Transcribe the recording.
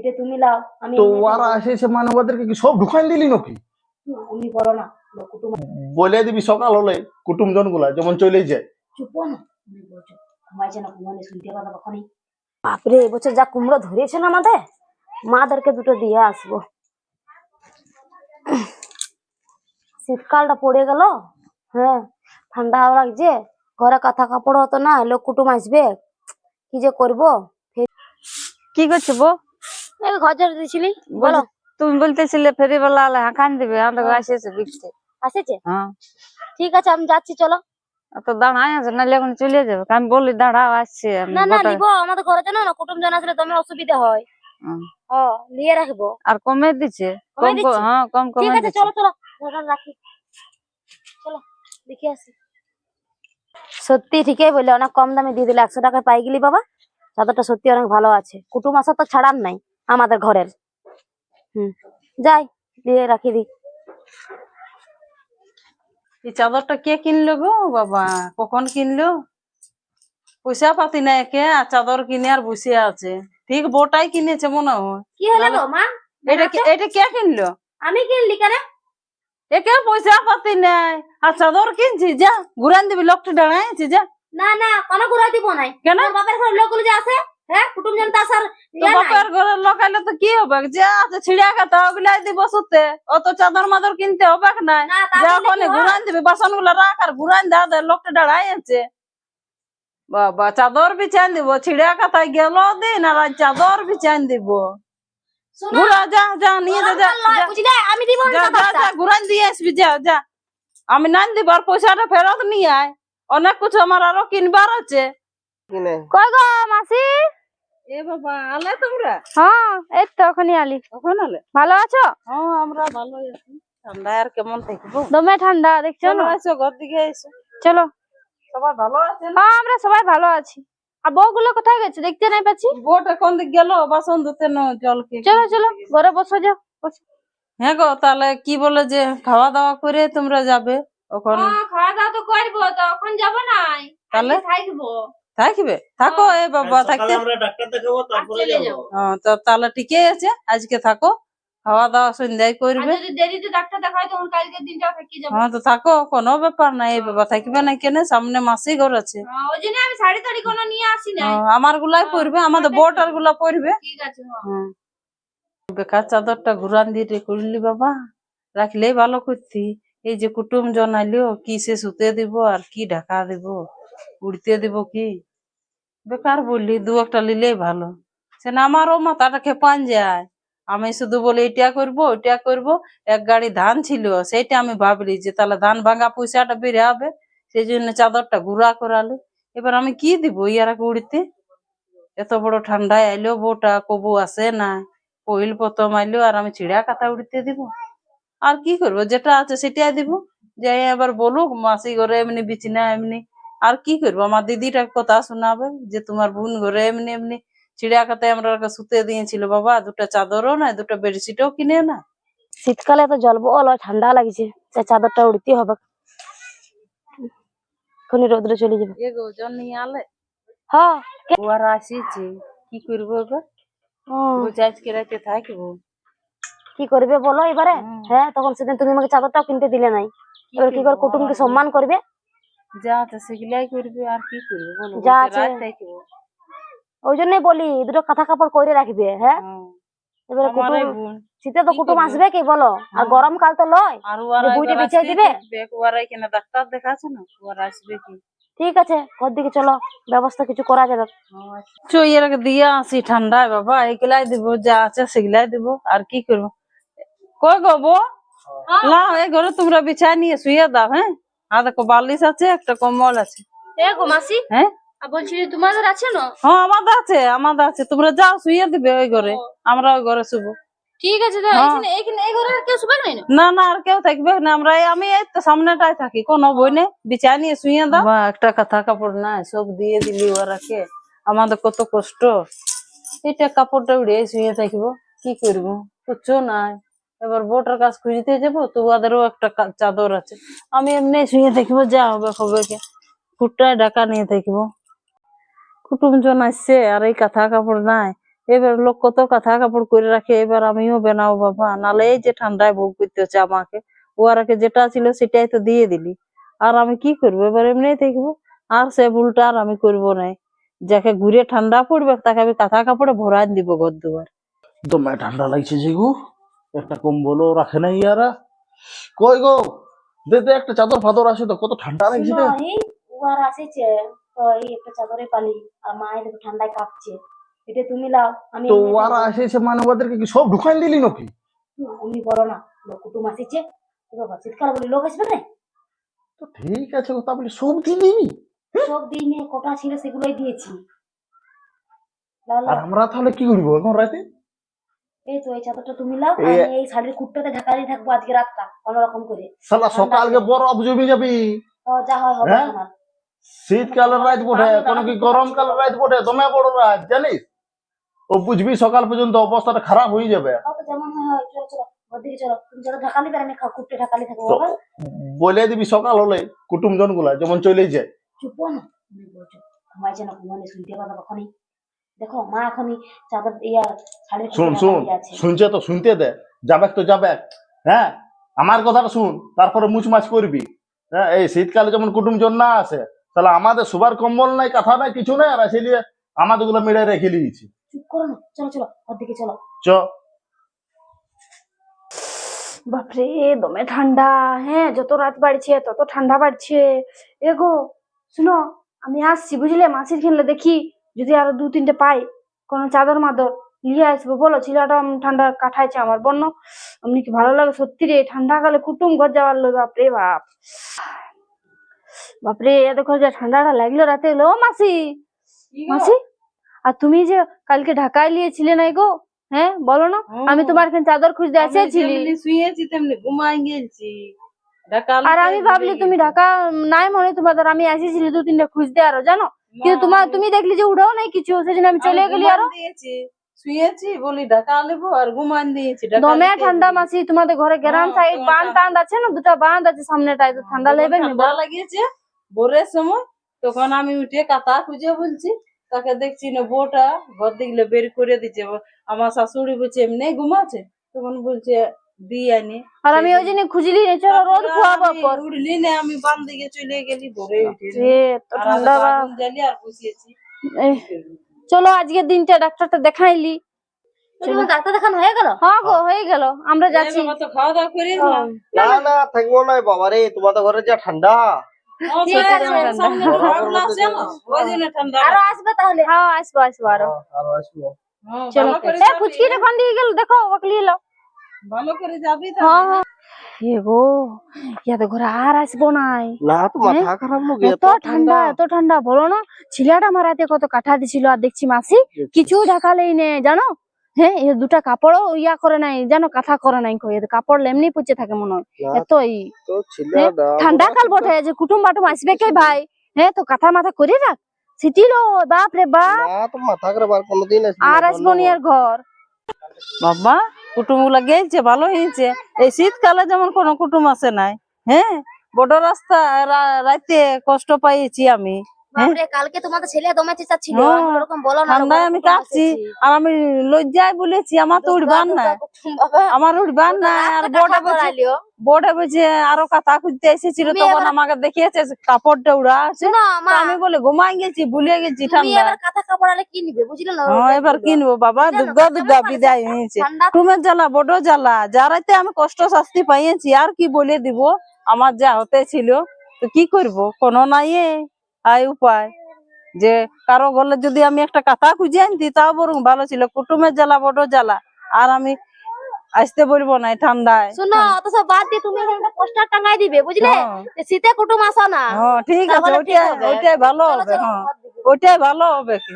এটা তুমি লাও আমি তো ওরা। আসে এসে মানে ওদেরকে কি সব ঢুকাই দিলি নাকি? তুমি বলো না কুটুম বলে দিবি সকাল হলে কুটুম জনগুলা যেমন চলে যায়। চুপ না তুমি বলছো ঘুমাইছে না ঘুমানে শুনতে পাবে কখনই। বাপরে এবছর যা কুমড়ো ধরেছে না আমাদের মাদেরকে দুটো দিয়ে আসব। শীতকালটা পড়ে গেল হ্যাঁ ঠান্ডা হাওয়া লাগছে ঘরে কাঁথা কাপড় হতো না লোক কুটুম আসবে কি যে করব? কি করছ বো এই ঘর ঝাড়ু দিয়েছিলি? বলো। তুমি বলতেছিলে ফেরিওয়ালা আলে হাঁকান দিবে আমাদের আসেছে বিকতে আসেছে? হ্যাঁ। ঠিক আছে আমি যাচ্ছি চলো। তো দাঁড়ায় আছে নাহলে এখন চলে যাবে। আমি বলি দাঁড়াও আসছে। না না নিবো আমাদের ঘরে জানো না কুটুম জন আসলে তোমার অসুবিধা হয়। ও। নিয়ে রাখব। আর কমে দিচ্ছে? কম হ্যাঁ কম ঠিক কমে আছে চলো চলো। রাখি। চলো দেখে আসি। সত্যি ঠিকই বললে অনেক কম দামে দিয়ে দিলে একশো টাকায় পাই গেলি বাবা। চাদরটা সত্যি অনেক ভালো আছে। কুটুম আসা তো ছাড়ার নাই। আমাদের ঘরের। হুম যাই দিয়ে রাখি দি। এই চাদরটা কে কিনলো গো বাবা? কখন কিনলো? পয়সা পাতি নাই কে আর চাদর কিনে আর বসে আছে। ঠিক বোটাই কিনেছে মনে হয়। কি হলো গো মা? এটা কে- এটা কে কিনলো? আমি কিনলি কেন? একে পয়সা পাতি নাই আর চাদর কিনছি যা ঘুরান দিবি লোকটা দাঁড়াইছি যা। না না কোনো ঘুরা দিব নাই। কেন? তোর বাপের ঘরের লোকগুলো যে আছে হ্যাঁ কুটুম জন তো আসার তো নাই। বাপের ঘরের লোকাইলে তো কি হবে? যা আছে ছিড়িয়া খাতা ওগুলাই দিব সুতে। অত চাদর মাদর কিনতে হবে না? ঘুরান দিবি বাসনগুলো রাখ আর ঘুরান দে লোকটা দাঁড়াই আছে বাবা চাদর বিছান দিব ছিড়িয়া খাতায় গেল দিন আর চাদর বিছান দিব। ঘুরা যা যা নিয়ে যা যা আমি দিব না। যা ঘুরান দিয়ে আসবি যা যা। আমি নান দিব আর পয়সাটা ফেরত নিয়ে আয়। অনেক কিছু আমার আরও কিনবার আছে। কই গো মাসি? এ বাবা আলে তোমরা? হ্যাঁ এই তো আলি। কখন আলে? ভালো আছো? হ্যাঁ আমরা ভালো আছি। ঠান্ডা আর কেমন থাকব? দমে ঠান্ডা দেখছ? চলো না এসো ঘর দিকে এসো চলো। সবাই ভালো আছে হ্যাঁ আমরা সবাই ভালো আছি। আর বউগুলো কোথায় গেছে? দেখতে নাই পাচ্ছি? বোট এখন দিক গেল? বাসন ধুতে ন জল চলো চলো ঘরে বসো যাও বসো। হ্যাঁ গো তাহলে কি বলে যে খাওয়া দাওয়া করে তোমরা যাবে? ওখান খাওয়া দাওয়া তো করব তখন যাব না তাহলে? থাকব। থাকবে? থাকো এ বাবা থাকতে আমরা ডাক্তার দেখাবো তারপরে চলে যাব। হ্যাঁ, তো তাহলে ঠিকই আছে আজকে থাকো খাওয়া দাওয়া সন্ধ্যায় করবে। ডাক্তার দেখায় তখন কালকের দিনটাও থাকি যাব। হ্যাঁ তো থাকো কোনো ব্যাপার নাই এই বাবা থাকবে না কেন? সামনে মাসি ঘর আছে। হ্যাঁ, ওই জন্য আমি শাড়ি টাড়ি কোনো নিয়ে আসি না হ্যাঁ, আমার গুলাই পরবে আমাদের বোট আরগুলা পরবে ঠিক আছে হ্যাঁ। হুম। বেকার চাদরটা ঘুরান দিয়ে করলি বাবা। রাখলেই ভালো করতি। এই যে কুটুম জন আইলো কি সে শুতে দিব আর কি ঢাকা দিব? উড়তে দিব কি? বেকার বললি, দু একটা নিলেই ভালো। সে না, আমারও মাথাটা খেপান যায়। আমি শুধু বলি এটা করব, ওইটা করব। এক গাড়ি ধান ছিল, সেইটা আমি ভাবলি যে তাহলে ধান ভাঙা পয়সাটা বেড়ে হবে। সেই জন্য চাদরটা ঘুরা করালে। এবার আমি কি দিব ইয়ারাকে উড়তে? এত বড় ঠান্ডায় আইলো বউটা কবু আসে না? পহিল প্রথম আইলো আর আমি চিড়া কাতা উড়তে দিব? আর কি করব? যেটা আছে সেটাই দিব। যাই আবার বলুক, মাসি ঘরে এমনি বিছনা এমনি আর কি করব? আমার দিদিটা কথা শোনাবে যে তোমার বোন ঘরে এমনি এমনি চিড়িয়া খাতায় আমরা শুতে দিয়েছিল। বাবা দুটো চাদরও না দুটো বেডশিটও কিনে না। শীতকালে তো জল বল ঠান্ডা লাগছে। তাই চাদরটা উড়তে হবে। এখনই রোদ্রে চলে যাবে। এ গো নিয়ে আলে? হ্যাঁ ও আর আসিছে। কি করব বুঝে আজকে রাতে থাকব। কি করবে বলো এবারে? হ্যাঁ তখন সেদিন তুমি আমাকে চাদরটাও কিনতে দিলে নাই। এবার কি করে? কুটুমকে সম্মান করবে? যা আছে সেগুলাই করবে আর কি করবে বলো যা বুঝে আছে। রাত থাকব ওই জন্যই বলি দুটো কাঁথা কাপড় করে রাখবে হ্যাঁ হ্যাঁ। এবারে আমারই কুটুম বোন শীতে তো কি কুটুম করব? আসবে কি বলো আর হ্যাঁ। গরমকাল তো লয় আর যে ওরা বুইটা এবার বিছাই আসবে দিবে? দেখবে, ওরা এখানে ডাক্তার দেখাচ্ছে না ওরা আসবে কি ঠিক আছে ঘর দিকে চলো ব্যবস্থা কিছু করা যাবে চইয়ের দিয়ে আসি ঠান্ডায় বাবা এগুলাই দিব যা আছে সেগুলাই দিব আর কি করব কই গো বো লাও এই ঘরে তোমরা বিছাই নিয়ে শুয়ে দাও হ্যাঁ আর দেখো বালিশ আছে একটা কম্বল আছে। মাসি হ্যাঁ? বলছি তোমাদের আছে না? হ্যাঁ আমাদের আছে আমাদের আছে। তোমরা যাও শুয়ে দিবে ওই ঘরে। আমরা ওই ঘরে শুবো। ঠিক আছে হ্যাঁ। না? না না আর কেউ থাকবে না। আমরা এই- আমি এই তো সামনেটাই থাকি কোনো বই নেই বিছাই নিয়ে শুয়ে দাও। বা একটা কথা কাপড় নাই সব দিয়ে দিলি ওরাকে আমাদের কত কষ্ট। এটা কাপড়টা উড়ে শুয়ে থাকব। কি করব? কিচ্ছু নাই? এবার বোটার কাজ খুঁজতে যাব, তো ওদেরও একটা চাদর আছে। আমি এমনি শুয়ে থাকব, যা হবে হবে কে ফুটটায় ঢাকা নিয়ে থাকব। কুটুম জন আসছে, আর এই কাঁথা কাপড় নাই। এবার লোক কত কাঁথা কাপড় করে রাখে, এবার আমিও বানাবো বাবা। নালে এই যে ঠান্ডায় ভোগ করতে হচ্ছে আমাকে ওরাকে যেটা ছিল সেটাই তো দিয়ে দিলি। আর আমি কি করব? এবার এমনি দেখব আর সে ভুলটা আর আমি করব না। যাকে ঘুরে ঠান্ডা পড়বে, তাকে আমি কাঁথা কাপড়ে ভরাই দিব ঘর দুয়ার। দমে ঠান্ডা লাগছে যে গো। একটা কম্বলও রাখে নাই ইয়ারা। কই গো দে দে একটা চাদর ফাদর আছে তো কত ঠান্ডা লাগছে এই উয়ার আসেছে তো এই একটা চাদরে পালি আর মা এই ঠান্ডায় কাঁপছে। এটা তুমি লাও আমি তো এমনি ওরা মানে ওদেরকে কি সব ঢুকাই দিলি নাকি? তুমি বলো না লোক কুটুম আসিছে। বাবা শীতকাল বলে লোক আসবে না? তো ঠিক আছে গো তাহলে সব দিয়ে দিবি? সব দিনে কটা ছিল সেগুলোই দিয়েছি। আর আমরা তাহলে কি করব এখন রাতে? এই তো এই চাদরটা তুমি লাও আমি এই শাড়ির কুটটাতে ঢাকাই থাকব আজকে রাতটা কোনো রকম করে সালা সকালকে বরফ জমি যাবি। যা হয় হবে? তোমার। শীতকালের রাত বটে কোনো কি গরমকালের রাত বটে? দমে বড় রাত জানিস? ও বুঝবি সকাল পর্যন্ত অবস্থাটা খারাপ হয়ে যাবে। বলে দিবি সকাল হলে কুটুম জনগুলা যেমন চলে যায়। চুপ না। তুমি বলছো ঘুমাইছে শুনতে পাবে কখনই। দেখো মা এখনই চাদর ইয়া কুটে শুন শুন শুনছে তো শুনতে দে। যাবে তো যাবে। হ্যাঁ আমার কথাটা শুন তারপরে মুচমাছ করবি। হ্যাঁ এই শীতকালে যেমন কুটুম জন না আসে তাহলে আমাদের সুবার কম্বল নাই কথা নাই কিছু নাই আর আসলে আমাদেরগুলো মেরে রেখে দিয়েছি। চুপ করো না চলো চলো ওর দিকে চলো। চ। বাপরে দমে ঠান্ডা হ্যাঁ যত রাত বাড়ছে তত ঠান্ডা বাড়ছে। এগো শুনো আমি আসছি বুঝলে? মাসির খেলে দেখি যদি আরও দু তিনটে পাই কোনো চাদর মাদর নিয়ে আসব বলো ছেলেটা ঠান্ডা কাটাইছে আমার বন্য এমনি কি ভালো লাগে সত্যি রে ঠান্ডা কালে কুটুম ঘর যাওয়ার লোক বাপরে বাপ। বাপরে এ দেখো যে ঠান্ডাটা লাগল রাতে এলো ও মাসি। মাসি? আর তুমি যে কালকে ঢাকায় নিয়েছিলে না গো হ্যাঁ বলো না? আমি তোমার এখানে চাদর খুঁজতে আমি এসেছিলি শুয়েছি তেমনি ঘুমাই গেছি। আর আমি ভাবলি তুমি ঢাকা নাই মনে তোমাদের আমি এসেছিলি দু তিনটা খুঁজতে আরও জানো? কিন্তু তোমার তুমি দেখলি যে উঠাও নাই কিছু সেজন্য আমি চলে গেলি আরও। শুয়েছি বলি ঢাকা নেব আর ঘুমান দিয়েছি দমে ঠান্ডা। মাসি তোমাদের ঘরে গ্রাম সাইড বাঁধ টা- টান্ধ আছে না? দুটা বাঁধ আছে সামনেটায় তো ঠান্ডা লেবে লাগিয়েছে ভোরের সময় তখন আমি উঠে কাতা খুঁজে বলছি তাকে দেখছি না বউটা ঘর দেখলে বের করে দিচ্ছে আমার শাশুড়ি বলছে এমনি ঘুমাচ্ছে? তখন বলছে আর আমি ওই জন্য খুঁজলি নি চলো রোদ তারপরে পর। উঠলি না আমি বান দিকে চলে গেলি ভোরে উঠে তো ঠান্ডা বা জ্বালি আর বসিয়েছি। চলো আজকের দিনটা ডাক্তারটা দেখাইলি। ডাক্তার দেখানো হয়ে গেল? হ্যাঁ গো হয়ে। গেল আমরা যাচ্ছি। তো খাওয়া দাওয়া করিস না না না থাকব না বাবা রে তোমাদের ঘরে যা ঠান্ডা। আরও আসবে তাহলে? হ্যাঁ আসব আসব আরও। হ্যাঁ, চলো করে ফুচকিটা কোন দিকে গেল? দেখো ওকে নিয়ে এলো। ভালো করে যাবি হ্যাঁ। হ্যাঁ? গো ইয়াদের ঘরে আর আসব নাই। না তো মাথা খারাপ লোক এত ঠান্ডা এত ঠান্ডা বলো না ছেলেটা আমার রাতে কত কাঠা দিছিল আর দেখছি মাসি কিছু ঢাকালেই নে জানো? হ্যাঁ এ দুটা কাপড়ও ইয়া করে নাই জানো কাঁথা করে নাই কই কাপড় লেমনি পচে থাকে মনে হয়। এত ই তো ছিল হ্যাঁ, ঠান্ডা কাল বটে যে কুটুম বাটুম আসবে কে ভাই? হ্যাঁ তো কাঁথা মাথা করে রাখ। সিটিলো বাপ। রে বাপ মাথা আর আসব নি আর ঘর। বাবা কুটুম গেছে ভালো হয়েছে এই শীতকালে যেমন কোনো কুটুম আসে নাই হ্যাঁ? বড় রাস্তা রাইতে কষ্ট পাইছি আমি। কালকে তোমাদের ছেলে দমে চেঁচাচ্ছিল। হ্যাঁ। ওরকম বলো না ঠান্ডায় আমি কাঁপছি আর আমি লজ্জায় বলেছি আমার তো উঠবান আমার উঠবান নাই আর বলছে বলছে আরও কাঁথা খুঁজতে এসেছিল তখন আমাকে দেখিয়েছে কাপড়টা উড়া আছে। আমি বলে ঘুমাই গেছি ভুলে গেছি ঠান্ডা কাঁথা কাপড় আলে কি বুঝলে না? হ্যাঁ এবার কিনবো বাবা? না, দুর্গা দুর্গা বিদায় ঠান্ডা টুমের জ্বালা বড় জ্বালা। যারাতে আমি কষ্ট শাস্তি পাইয়েছি আর কি বলে দিব? আমার যা হতে ছিল তো কি করব? কোনো নাই আই উপায়। যে কারও গলে যদি আমি একটা কাঁথা খুঁজে আনতি তাও বরং ভালো ছিল। কুটুমের জ্বালা বড় জ্বালা। আর আমি আসতে বলব না ঠান্ডায়। শুনো অত সব বাদ দিয়ে তুমি একটা পোস্টার টাঙাই দিবে বুঝলে? হ্যাঁ। শীতে কুটুম আসো না। হ্যাঁ ঠিক আছে ওইটাই ওইটাই ভালো হবে হ্যাঁ। ওইটাই ভালো হবে কি?